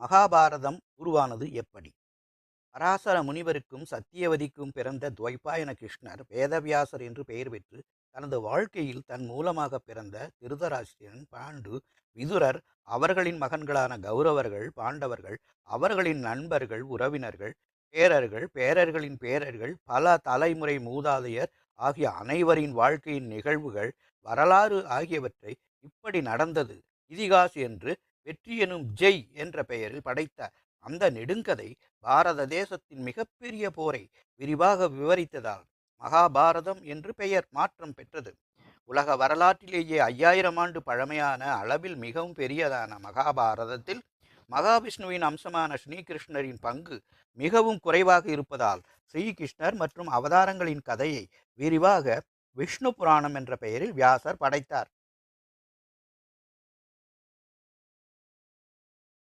மகாபாரதம் உருவானது எப்படி? பராசர முனிவருக்கும் சத்தியவதிக்கும் பிறந்த துவைபாயன கிருஷ்ணர் வேதவியாசர் என்று பெயர் பெற்று தனது வாழ்க்கையில் தன் மூலமாக பிறந்த திருதராஷ்டிரன் பாண்டு விதுரர் அவர்களின் மகன்களான கௌரவர்கள் பாண்டவர்கள் அவர்களின் நண்பர்கள் உறவினர்கள் பேரர்கள் பேரர்களின் பேரர்கள் பல தலைமுறை மூதாதையர் ஆகிய அனைவரின் வாழ்க்கையின் நிகழ்வுகள் வரலாறு ஆகியவற்றை இப்படி நடந்தது. இதிகாஸ் என்று வெற்றி எனும் ஜெய் என்ற பெயரில் படைத்த அந்த நெடுங்கதை பாரத தேசத்தின் மிகப்பெரிய போரை விரிவாக விவரித்ததால் மகாபாரதம் என்று பெயர் மாற்றம் பெற்றது. உலக வரலாற்றிலேயே ஐயாயிரம் ஆண்டு பழமையான அளவில் மிகவும் பெரியதான மகாபாரதத்தில் மகாவிஷ்ணுவின் அம்சமான ஸ்ரீகிருஷ்ணரின் பங்கு மிகவும் குறைவாக இருப்பதால் ஸ்ரீகிருஷ்ணர் மற்றும் அவதாரங்களின் கதையை விரிவாக விஷ்ணு புராணம் என்ற பெயரில் வியாசர் படைத்தார்.